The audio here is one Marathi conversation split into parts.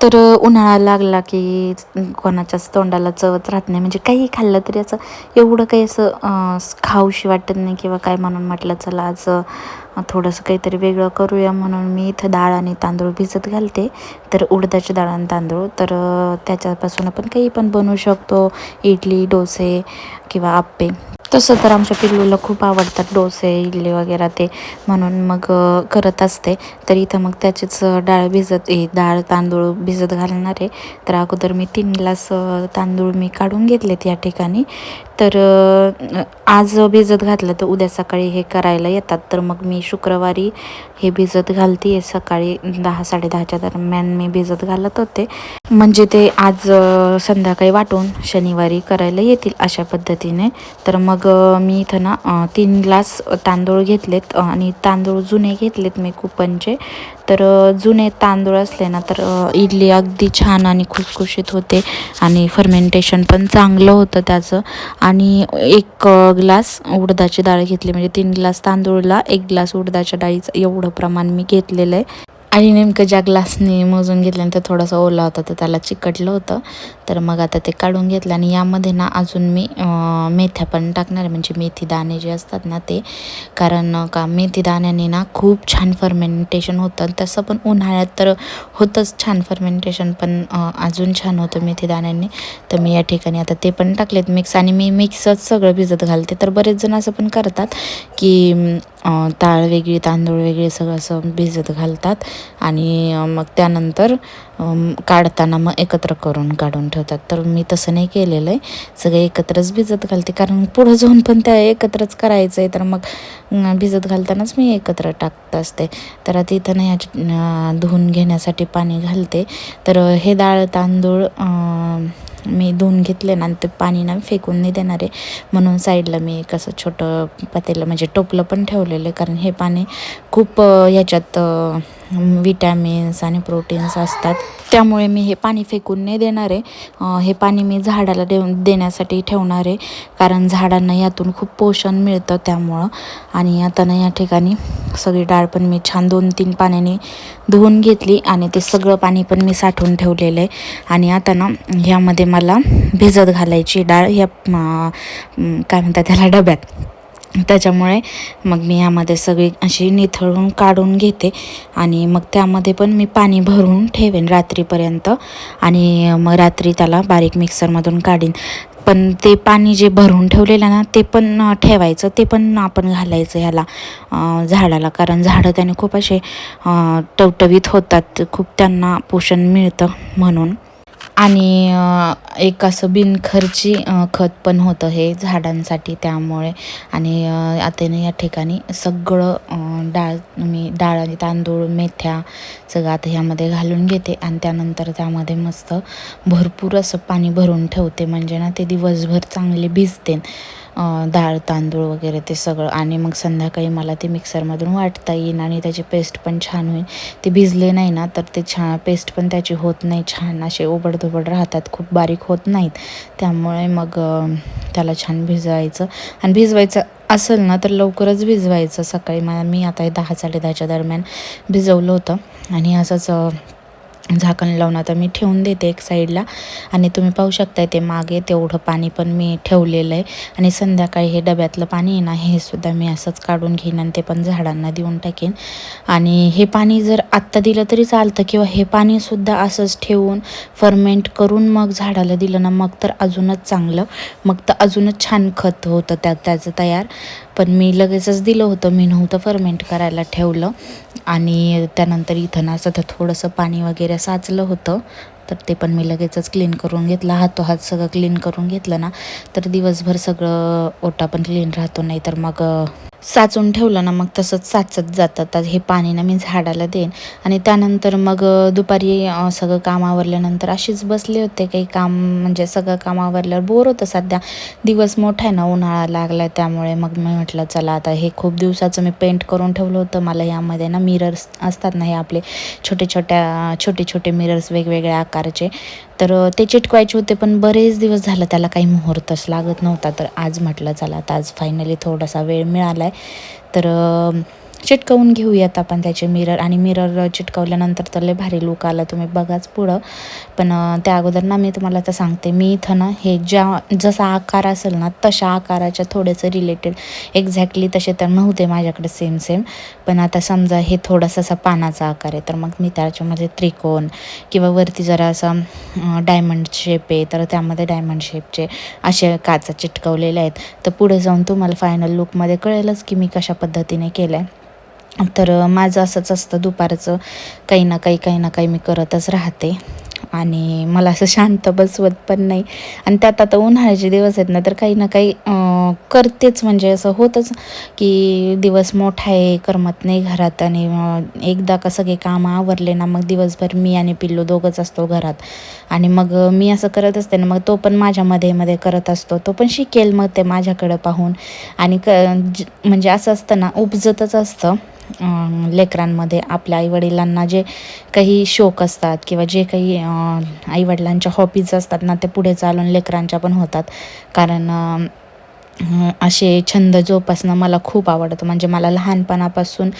तर उन्हाळा लागला की कोणाच्याच तोंडाला चवच राहत नाही. म्हणजे काही खाल्लं तरी असं एवढं काही असं खाऊशी वाटत नाही किंवा काय म्हणून म्हटलं चला आज थोडंसं काहीतरी वेगळं करूया म्हणून मी इथं डाळ आणि तांदूळ भिजत घालते. तर उडदाची डाळ आणि तांदूळ. तर त्याच्यापासून आपण काही पण बनवू शकतो. इडली डोसे किंवा आप्पे. तसं तर आमच्या पिल्लूला खूप आवडतात डोसे इडली वगैरे ते. म्हणून मग करत असते. तर इथं मग त्याचीच डाळ भिजत डाळ तांदूळ भिजत घालणार आहे. तर अगोदर मी तीन ग्लास तांदूळ मी काढून घेतलेत या ठिकाणी. तर आज भिजत घातलं तर उद्या सकाळी हे करायला येतात. तर मग मी शुक्रवारी हे भिजत घालते सकाळी दहा साडेदहाच्या दरम्यान मी भिजत घालत होते. म्हणजे ते आज संध्याकाळी वाटून शनिवारी करायला येतील अशा पद्धतीने. तर मग मी इथं ना तीन ग्लास तांदूळ घेतलेत. आणि तांदूळ जुने घेतलेत मी कुपनचे. तर जुने तांदूळ असले ना तर इडली अगदी छान आणि खुसखुशीत होते आणि फर्मेंटेशन पण चांगलं होतं त्याचं. आणि एक ग्लास उडदाची डाळ घेतली म्हणजे तीन ग्लास तांदूळला एक ग्लास उडदाच्या डाळीचं एवढं प्रमाण मी घेतलेलं आहे. आणि नेमकं ज्या ग्लासने मोजून घेतल्यानंतर थोडासा ओला होता तर त्याला चिकटलं होतं. तर मग आता ते काढून घेतलं आणि यामध्ये ना अजून मी मेथ्या पण टाकणार आहे. म्हणजे मेथी दाणे जे असतात ना ते. कारण का मेथी दाण्याने ना खूप छान फर्मेंटेशन होतं. आणि तसं पण उन्हाळ्यात तर होतंच छान फर्मेंटेशन पण अजून छान होतं मेथी दाण्याने. तर मी या ठिकाणी आता ते पण टाकलेत मिक्स आणि मी मिक्सच सगळं भिजत घालते. तर बरेच जण असं पण करतात की ताळ डाळ वेगळी तांदूळ वेगळे सगळं असं भिजत घालतात. आणि मग त्यानंतर काढताना मग एकत्र करून काढून ठेवतात. तर मी तसं नाही केलेलं आहे. सगळे एकत्रच भिजत घालते. कारण पुढं जाऊन पण त्या एकत्रच करायचं आहे तर मग भिजत घालतानाच मी एकत्र टाकत असते. तर आता इथं नाही धुवून घेण्यासाठी पाणी घालते. तर हे डाळ तांदूळ मी धुवून घेतले ना आणि ते पाणी ना फेकून नाही देणार आहे. म्हणून साईडला मी एक असं छोटं पातेलं म्हणजे टोपलं पण ठेवलेलं आहे. कारण हे पाणी खूप ह्याच्यात याच्यात विटॅमिन्स आणि प्रोटीन्स असतात. त्यामुळे मी हे पाणी फेकून नाही देणार आहे. हे पाणी मी झाडाला देऊन देण्यासाठी ठेवणार आहे. कारण झाडांना यातून खूप पोषण मिळतं त्यामुळं. आणि आता ना या ठिकाणी सगळी डाळ पण मी छान दोन तीन पाण्याने धुवून घेतली आणि ते सगळं पाणी पण मी साठवून ठेवलेलं आहे. आणि आता ना ह्यामध्ये मला भिजत घालायची डाळ ह्या काय म्हणतात त्याला डब्यात त्याच्यामुळे मग मी यामध्ये सगळी अशी निथळून काढून घेते आणि मग त्यामध्ये पण मी पाणी भरून ठेवेन रात्रीपर्यंत आणि मग रात्री त्याला बारीक मिक्सरमधून काढीन. पण ते पाणी जे भरून ठेवलेलं ना ते पण ठेवायचं ते पण आपण घालायचं ह्याला झाडाला. कारण झाडं त्याने खूप असे टवटवीत होतात खूप त्यांना पोषण मिळतं म्हणून. आणि एक असं बिनखर्ची खत पण होतं हे झाडांसाठी त्यामुळे. आणि आताने या ठिकाणी सगळं डाळ मी डाळ आणि तांदूळ मेथ्या सगळं आता ह्यामध्ये घालून घेते आणि त्यानंतर त्यामध्ये मस्त भरपूर असं पाणी भरून ठेवते. म्हणजे ना ते दिवसभर चांगले भिजते. डाळ तांदूळ वगैरे ते सगळं. आणि मग संध्याकाळी मला ते मिक्सरमधून वाटता येईन आणि त्याची पेस्ट पण छान होईल. ते भिजले नाही ना तर ते छान पेस्ट पण त्याची होत नाही छान. असे ओबडधोबड राहतात खूप बारीक होत नाहीत. त्यामुळे मग त्याला छान भिजवायचं. आणि भिजवायचं असेल ना तर लवकरच भिजवायचं. सकाळी मला मी आता हे दहा साडेदहाच्या दरम्यान भिजवलं होतं. आणि असंच झाकण लावून आता मी ठेवून देते एक साईडला. आणि तुम्ही पाहू शकताय ते मागे तेवढं पाणी पण मी ठेवलेलं आहे. आणि संध्याकाळी हे डब्यातलं पाणी आहे ना हे सुद्धा मी असंच काढून घेईन आणि ते पण झाडांना देऊन टाकेन. आणि हे पाणी जर आत्ता दिलं तरी चालतं किंवा हे पाणीसुद्धा असंच ठेवून फर्मेंट करून मग झाडाला दिलं ना मग तर अजूनच चांगलं. मग तर अजूनच छान खत होतं त्या त्याचं तयार. पण मी लगेचच दिलं होतं. मी नव्हतं फर्मेंट करायला ठेवलं. आणि त्यानंतर इथं ना असं तर थोडंसं पाणी वगैरे साचलं होतं. तर ते पण मी लगेचच क्लीन करून घेतलं. हातोहात सगळं क्लीन करून घेतलं ना तर दिवसभर सगळं ओटा पण क्लीन राहतो. नाही तर मग साचून ठेवलं ना मग तसंच साचत जातं तर हे पाणी ना मी झाडाला देईन. आणि त्यानंतर मग दुपारी सगळं काम आवरल्यानंतर अशीच बसले होते. काही काम म्हणजे सगळं काम आवरल्यावर बोर होतं सध्या. दिवस मोठा आहे ना उन्हाळा लागला त्यामुळे मग मी म्हटलं चला आता हे खूप दिवसाचं मी पेंट करून ठेवलं होतं. मला यामध्ये ना मिरर्स असतात ना हे आपले छोटे छोट्या छोटे छोटे मिरर्स वेगवेगळ्या आकाराचे. तर ते चिटकवायचे होते पण बरेच दिवस झालं त्याला काही मुहूर्तच लागत नव्हता. तर आज म्हटलं चला आता आज फायनली थोडासा वेळ मिळाला आहे तर चिटकवून घेऊयात आपण त्याचे मिरर आणि मिरर चिटकवल्यानंतर तर लय भारी लुक आला. तुम्ही बघाच पुढं. पण त्या अगोदर ना मी तुम्हाला आता सांगते. मी इथं ना हे ज्या जसा आकार असेल ना तशा आकाराच्या थोडेसे रिलेटेड एक्झॅक्टली तसे तर नव्हते माझ्याकडे सेम सेम पण आता समजा हे थोडासा असा पानाचा आकार आहे. तर मग मी त्याच्यामध्ये त्रिकोण किंवा वरती जरा असा डायमंड शेप आहे. तर त्यामध्ये डायमंड शेपचे असे काचा चिटकवलेले आहेत. तर पुढे जाऊन तुम्हाला फायनल लुकमध्ये कळेलच की मी कशा पद्धतीने केलं आहे तर माझं असंच असतं दुपारचं. काही ना काही काही ना काही मी करतच राहते. आणि मला असं शांत बसवत पण नाही. आणि त्यात आता उन्हाळ्याचे दिवस आहेत ना तर काही ना काही करतेच. म्हणजे असं होतंच की दिवस मोठा आहे करमत नाही घरात. आणि एकदा का सगळे कामं आवरले ना मग दिवसभर मी आणि पिल्लू दोघंच असतो घरात. आणि मग मी असं करत असते ना मग तो पण माझ्या मध्ये मध्ये करत असतो. तो पण शिकेल मग ते माझ्याकडं पाहून. आणि क ज- म्हणजे असं असतं ना उपजतच असतं. लेकरांमध्ये आपल्या आईवडिलांना जे काही शोक असतात किंवा जे काही आईवडिलांच्या हॉबीज असतात ना ते पुढे चालून लेकरांच्या पण होतात. कारण असे छंद जोपासणं मला खूप आवडतं. म्हणजे मला लहानपणापासून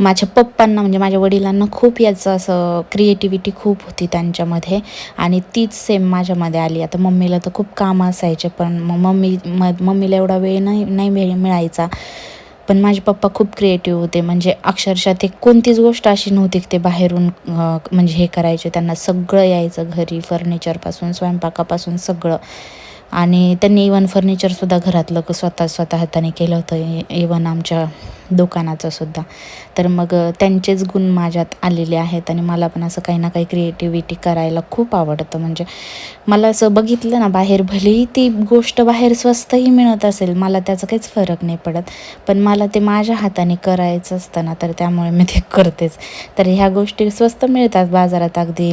माझ्या पप्पांना म्हणजे माझ्या वडिलांना खूप याचं असं क्रिएटिव्हिटी खूप होती त्यांच्यामध्ये. आणि तीच सेम माझ्यामध्ये आली. आता मम्मीला तर खूप कामं असायचे पण मग मम्मी म मम्मीला एवढा वेळ नाही नाही मिळायचा. पण माझे पप्पा खूप क्रिएटिव्ह होते. म्हणजे अक्षरशः ते कोणतीच गोष्ट अशी नव्हती की ते बाहेरून म्हणजे हे करायचे. त्यांना सगळं यायचं घरी फर्निचरपासून स्वयंपाकापासून सगळं. आणि त्यांनी इवन फर्निचरसुद्धा घरातलं स्वतः स्वतः हाताने केलं होतं. इवन आमच्या दुकानाचंसुद्धा तर मग त्यांचेच गुण माझ्यात आलेले आहेत आणि मला पण असं काही ना काही क्रिएटिव्हिटी करायला खूप आवडतं. म्हणजे मला असं बघितलं ना बाहेर भलेही ती गोष्ट बाहेर स्वस्तही मिळत असेल मला त्याचा काहीच फरक नाही पडत. पण मला ते माझ्या हाताने करायचं असतं ना तर त्यामुळे मी ते करतेच. तर ह्या गोष्टी स्वस्त मिळतात बाजारात अगदी.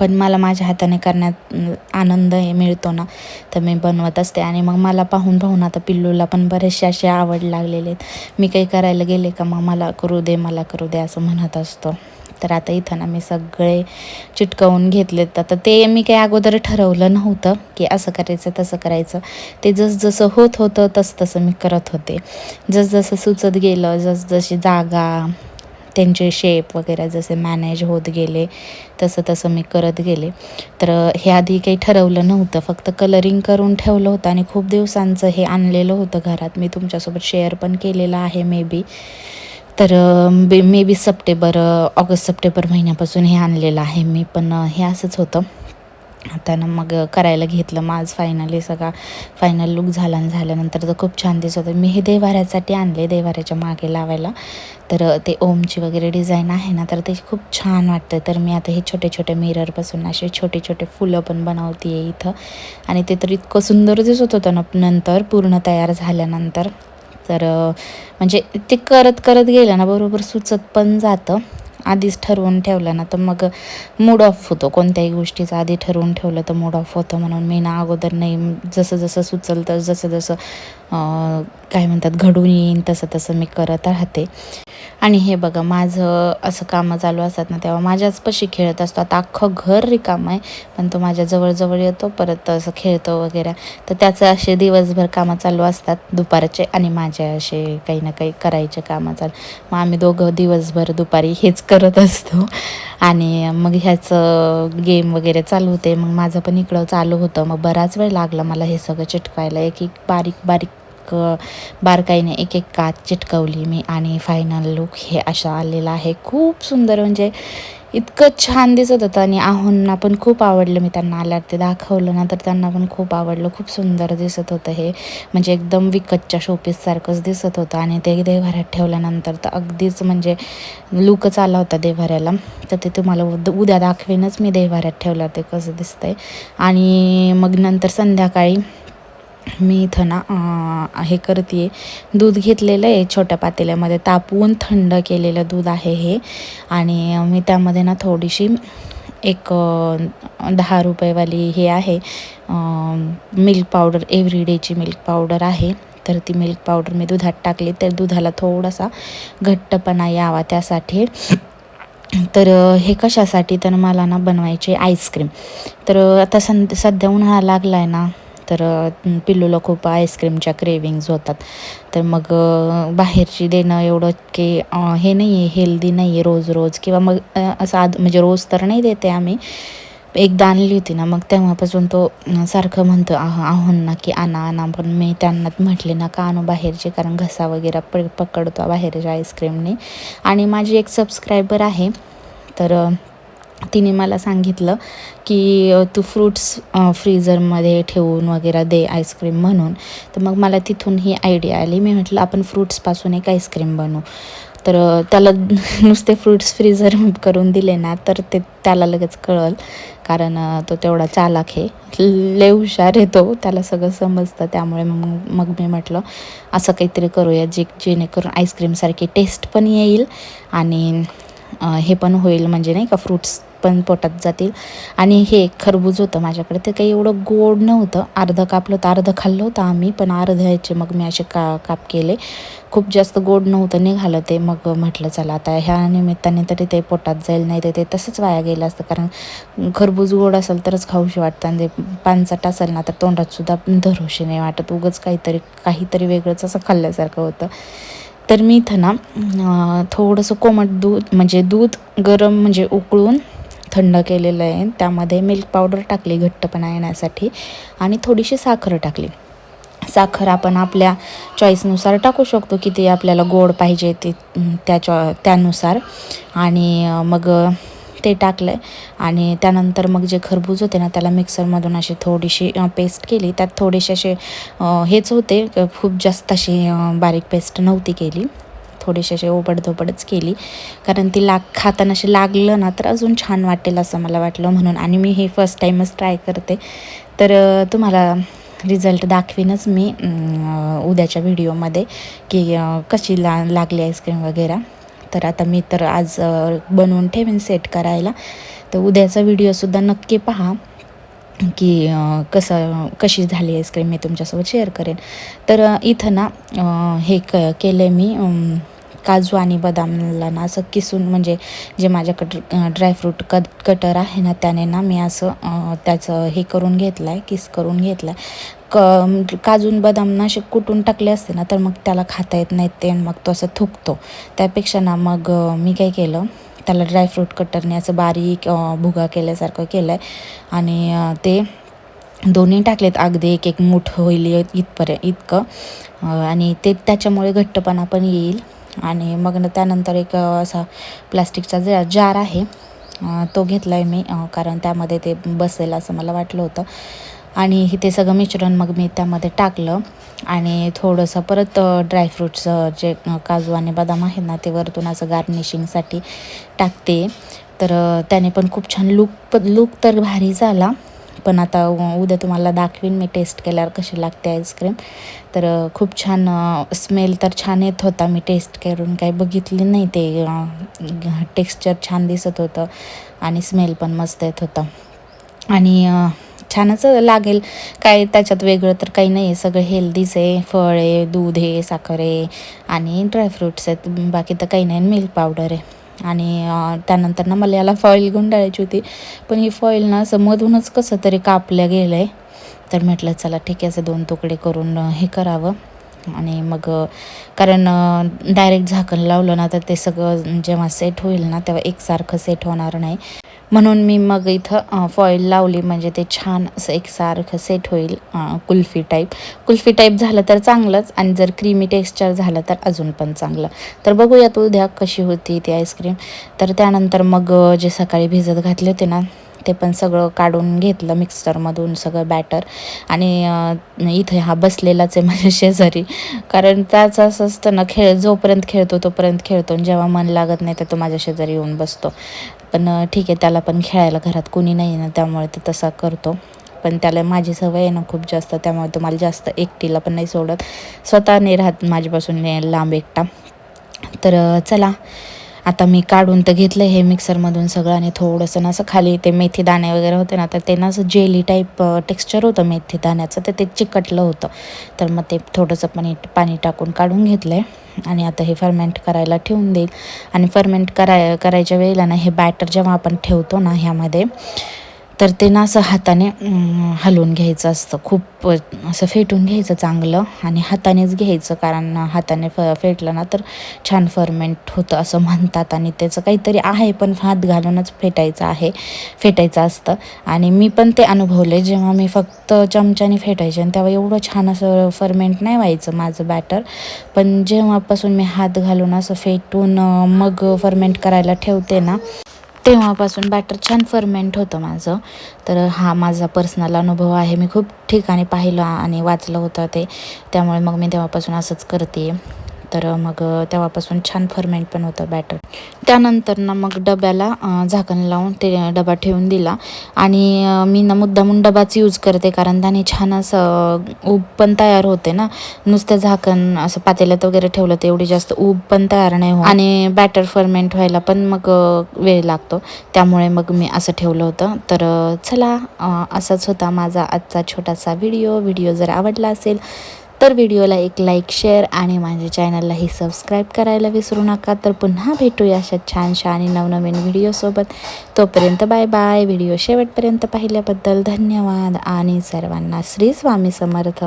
पण मला माझ्या हाताने करण्यात आनंद हे मिळतो ना तर मी बनवत असते. आणि मग मला पाहून पाहून आता पिल्लूला पण बरेचसे असे आवड लागलेले आहेत. मी काही करायला गेले का मग मला करू दे मला करू दे असं म्हणत असतो. तर आता इथं ना मी सगळे चिटकवून घेतलेत. आता ते मी काही अगोदर ठरवलं नव्हतं की असं करायचं तसं करायचं. ते जसजसं होत होतं तसं तसं मी करत होते. जसजसं सुचत गेलं जसजशी जागा त्यांचे शेप वगैरे जसे मॅनेज होत गेले तसं तसं मी करत गेले. तर हे आधी काही ठरवलं नव्हतं फक्त कलरिंग करून ठेवलं होतं आणि खूप दिवसांचं हे आणलेलं होतं घरात. मी तुमच्यासोबत शेअर पण केलेलं आहे मे बी तर बे maybe September August September महिन्यापासून हे आणलेलं आहे. मी पण हे असंच होतं. आता मग करायला घेतलं. मग आज फायनली सगळा फायनल लुक झाला आणि झाल्यानंतर तर खूप छान दिसत होतं. मी हे देवाऱ्यासाठी आणले देवाऱ्याच्या मागे लावायला. तर ते ओमची वगैरे डिझाईन आहे ना तर ते खूप छान वाटतं. तर मी आता हे छोटे छोटे मिररपासून असे छोटे छोटे फुलं पण बनवते आहे इथं. आणि ते तर इतकं सुंदर दिसत होतं ना नंतर पूर्ण तयार झाल्यानंतर. तर म्हणजे ते करत करत गेलं ना बरोबर सुचत पण जातं. आधीच ठरवून ठेवलं ना तर मग मूड ऑफ होतो. कोणत्याही गोष्टीचं आधी ठरवून ठेवलं तर मूड ऑफ होतं म्हणून मी ना अगोदर नाही जसं जसं सुचल तर जसं जसं काय म्हणतात घडून येईन तसं तसं मी करत राहते. आणि हे बघा माझं असं कामं चालू असतात ना तेव्हा माझ्याच पशी खेळत असतो. आता अख्खं घर रिकामं आहे पण तो माझ्या जवळजवळ येतो परत असं खेळतो वगैरे. तर त्याचं असे दिवसभर कामं चालू असतात दुपारचे आणि माझे असे काही ना काही करायचे कामं चालू. मग आम्ही दोघं दिवसभर दुपारी हेच करत असतो. आणि मग ह्याचं गेम वगैरे चालू होते मग माझं पण इकडं चालू होतं. मग बराच वेळ लागला मला हे सगळं चिटकवायला. एक एक बारीक बारीक एक बारकाईने एक एक कात चिटकवली मी आणि फायनल लुक हे अशा आलेला आहे. खूप सुंदर म्हणजे इतकं छान दिसत होतं आणि आहोंना पण खूप आवडलं मी त्यांना आल्यावर. ते दाखवलं ना तर त्यांना पण खूप आवडलं. खूप सुंदर दिसत होतं हे. म्हणजे एकदम विकतच्या शोपीससारखंच दिसत होतं आणि ते देवाऱ्यात ठेवल्यानंतर तर अगदीच म्हणजे लुकच आला होता देवाऱ्याला तर ते तुम्हाला उद्या दाखवेनच मी देवाऱ्यात ठेवलं ते कसं दिसतंय. आणि मग नंतर संध्याकाळी मी इथं ना हे करते दूध घेतलेलं आहे छोट्या पातेल्यामध्ये. तापवून थंड केलेलं दूध आहे हे. आणि मी त्यामध्ये ना थोडीशी एक दहा रुपयेवाली हे आहे. मिल्क पावडर एव्हरीडेची मिल्क पावडर आहे. तर ती मिल्क पावडर मी दुधात टाकली. तर दुधाला थोडासा घट्टपणा यावा त्यासाठी. तर हे कशासाठी? तर मला ना बनवायचे आईस्क्रीम तर आता सं सध्या उन्हाळा लागला आहे ना तर पिल्लूला खूप आईस्क्रीमच्या क्रेविंग्ज होतात. तर मग बाहेरची देणं एवढं की हे नाही आहे हेल्दी नाही आहे रोज रोज किंवा मग असं आद म्हणजे रोज तर नाही देते आम्ही. एकदा आणली होती ना मग तेव्हापासून तो सारखं म्हणतो आह आहोन ना की आणा आणा. पण मी त्यांना म्हटले ना का आणू बाहेरचे? कारण घसा वगैरे प पकडतो बाहेरच्या आईस्क्रीमने आणि माझी एक सबस्क्रायबर आहे. तर तिने मला सांगितलं की तू फ्रूट्स फ्रीजरमध्ये फ्रीझरमध्ये ठेवून वगैरे दे आईस्क्रीम म्हणून. तर मग मला तिथून ही आयडिया आली. मी म्हटलं आपण फ्रूट्सपासून एक आईस्क्रीम बनवू. तर त्याला नुसते फ्रूट्स फ्रीझर करून दिले ना तर ते त्याला लगेच कळल. कारण तो तेवढा चालक आहे. लय हुशार आहे तो. त्याला सगळं समजतं. त्यामुळे मग मग मी म्हटलं असं काहीतरी करूया जे जेणेकरून आईस्क्रीमसारखी टेस्ट पण येईल आणि हे पण होईल. म्हणजे नाही का फ्रूट्स पण पोटात जातील. आणि हे खरबूज होतं माझ्याकडे. ते काही एवढं गोड नव्हतं. अर्धं कापलं होतं अर्धं खाल्लं होतं आम्ही पण अर्ध्याचे मग मी असे का काप केले. खूप जास्त गोड नव्हतं. निघालं ते. मग म्हटलं चला आता ह्या निमित्ताने तरी ते पोटात जाईल नाही तर ते तसंच वाया गेलं असतं. कारण खरबूज गोड असेल तरच खाऊशी वाटतं. आणि ते पानचट असेल ना तर तोंडात सुद्धा धरोशी नाही वाटत. उगंच काहीतरी काहीतरी वेगळंच असं खाल्ल्यासारखं होतं. तर मी इथं ना थोडंसं कोमट दूध म्हणजे दूध गरम म्हणजे उकळून थंड केलेलं आहे. त्यामध्ये मिल्क पावडर टाकली घट्टपणा येण्यासाठी. आणि थोडीशी साखर टाकली. साखर आपण आपल्या चॉईसनुसार टाकू शकतो किती आपल्याला गोड पाहिजे ते त्या चॉ त्यानुसार. आणि मग ते टाकलं आणि त्यानंतर मग जे खरबूज होते ना त्याला मिक्सरमधून अशी थोडीशी पेस्ट केली. त्यात थोडेसे असे हेच होते. खूप जास्त अशी बारीक पेस्ट नव्हती केली. थोडेसे असे ओबडधोबडच केली. कारण ती लाग खाताना असे लागलं ना तर अजून छान वाटेल असं मला वाटलं म्हणून. आणि मी हे फर्स्ट टाईमच ट्राय करते. तर तुम्हाला रिझल्ट दाखवीनच मी उद्याच्या व्हिडिओमध्ये की कशी ला लागली आईस्क्रीम वगैरे. तर आता मी तर आज बनवून ठेवीन सेट करायला. तर उद्याचा व्हिडिओसुद्धा नक्की पहा की कसं कशी झाली आईस्क्रीम मी तुमच्यासोबत शेअर करेन. तर इथं ना हे क केलं आहे मी काजू आणि बदामला ना असं किसून म्हणजे जे माझ्याकडं ड्रायफ्रूट कट कटर आहे ना त्याने ना मी असं त्याचं हे करून घेतलं आहे किस करून घेतलं आहे क काजून बदाम ना असे कुटून टाकले असते ना तर मग त्याला खाता येत नाहीत ते आणि मग तो असं थुकतो. त्यापेक्षा ना मग मी काय केलं त्याला ड्रायफ्रूट कटरने असं बारीक भुगा केल्यासारखं केलं आहे आणि ते दोन्ही टाकलेत अगदी एक एक मूठ होईल इथपर्यंत इतकं. आणि ते त्याच्यामुळे घट्टपणा पण येईल. आणि मग त्यानंतर एक असा प्लास्टिकचा जे जार आहे. तो घेतला आहे मी कारण त्यामध्ये ते बसेल असं मला वाटलं होतं. आणि इथे ते सगळं मिश्रण मग मी त्यामध्ये टाकलं. आणि थोडंसं परत ड्रायफ्रूट्सचं जे काजू आणि बदाम आहेत ना ते वरतून असं गार्निशिंगसाठी टाकते. तर त्याने पण खूप छान लूक लूक तर भारी झाला. पण आता उद्या तुम्हाला दाखवीन मी टेस्ट केल्यावर कशी लागते आईस्क्रीम तर खूप छान स्मेल तर छान येत होता. मी टेस्ट करून काही बघितली नाही ते टेक्स्चर छान दिसत होतं आणि स्मेल पण मस्त येत होता. आणि छानच लागेल. काय त्याच्यात वेगळं तर काही नाही आहे सगळं हेल्दीच आहे. फळ आहे दूध आहे साखर आहे आणि ड्रायफ्रूट्स आहेत. बाकी तर काही नाही. मिल्क पावडर आहे. आणि त्यानंतर ना मला याला फॉईल गुंडाळायची होती. पण ही फॉईल ना असं मधूनच कसं तरी कापलं गेलं आहे तर म्हटलं चला ठीक आहे असं दोन तुकडे करून हे करावं. आणि मग कारण डायरेक्ट झाकण लावलं ना तर ते सगळं जेव्हा सेट होईल ना तेव्हा एकसारखं सेट होणार नाही. म्हणून मी मग इथं फॉईल लावली म्हणजे ते छान असं एकसारखं सेट होईल कुल्फी टाईप कुल्फी टाईप झालं तर चांगलंच आणि जर क्रीमी टेक्स्चर झालं तर अजून पण चांगलं. तर बघूयात उद्या कशी होती ती आईस्क्रीम तर त्यानंतर मग जे सकाळी भिजत घातले होते ना ते पण सगळं काढून घेतलं मिक्सरमधून सगळं बॅटर आणि इथे हा बसलेलाच आहे माझ्या शेजारी. कारण त्याचं असं असतं ना खेळ जोपर्यंत खेळतो तोपर्यंत खेळतो. आणि जेव्हा मन लागत नाही तर तो माझ्या शेजारी येऊन बसतो. पण ठीक आहे त्याला पण खेळायला घरात कोणी नाही ना त्यामुळे तो तसा करतो. पण त्याला माझी सवय आहे ना खूप जास्त त्यामुळे तो मला जास्त एकटीला पण नाही सोडत. स्वतः नाही राहत माझ्यापासून लांब एकटा. तर चला. आता मी काढून तर घेतलं हे मिक्सरमधून सगळं आणि थोडंसं ना असं खाली ते मेथी दाणे वगैरे होते ना तर ते ना असं जेली टाईप टेक्स्चर होतं मेथी दाण्याचं तर ते चिकटलं होतं. तर मग ते थोडंसं पाणी पाणी टाकून काढून घेतलं आहे आणि आता हे फर्मेंट करायला ठेवून देईल. आणि फर्मेंट कराय करायच्या वेळेला ना हे बॅटर जेव्हा आपण ठेवतो ना ह्यामध्ये तर ते ना असं हाताने हलवून घ्यायचं असतं. खूप असं फेटून घ्यायचं चांगलं आणि हातानेच घ्यायचं कारण हाताने फ फेटलं ना तर छान फर्मेंट होतं असं म्हणतात आणि त्याचं काहीतरी आहे पण हात घालूनच फेटायचं आहे फेटायचं असतं. आणि मी पण ते अनुभवले जेव्हा मी फक्त चमच्याने फेटायचे आणि तेव्हा एवढं छान असं फर्मेंट नाही व्हायचं माझं बॅटर पण जेव्हापासून मी हात घालून असं फेटून मग फर्मेंट करायला ठेवते ना तेव्हापासून बॅटर छान फर्मेंट होतं माझं. तर हा माझा पर्सनल अनुभव आहे. मी खूप ठिकाणी पाहिलं आणि वाचलं होतं ते. त्यामुळे मग मी तेव्हापासून असंच करते तर मग तेव्हापासून छान फर्मेंट पण होतं बॅटर त्यानंतर ना मग डब्याला झाकण लावून ते डबा ठेवून दिला. आणि मी ना मुद्दामून डबाच यूज करते कारण त्याने छान असं ऊब पण तयार होते ना. नुसतं झाकण असं पातेल्यात वगैरे ठेवलं तर एवढी जास्त ऊब पण तयार नाही हो आणि बॅटर फर्मेंट व्हायला पण मग वेळ लागतो. त्यामुळे मग मी असं ठेवलं होतं. तर चला असाच होता माझा आजचा छोटासा व्हिडिओ व्हिडिओ जर आवडला असेल तर व्हिडिओला एक लाईक शेअर आणि माझ्या चॅनललाही सबस्क्राईब करायला विसरू नका. तर पुन्हा भेटूया अशा छानशा आणि नवनवीन व्हिडिओसोबत तोपर्यंत बाय बाय व्हिडिओ शेवटपर्यंत पाहिल्याबद्दल धन्यवाद. आणि सर्वांना श्री स्वामी समर्थ.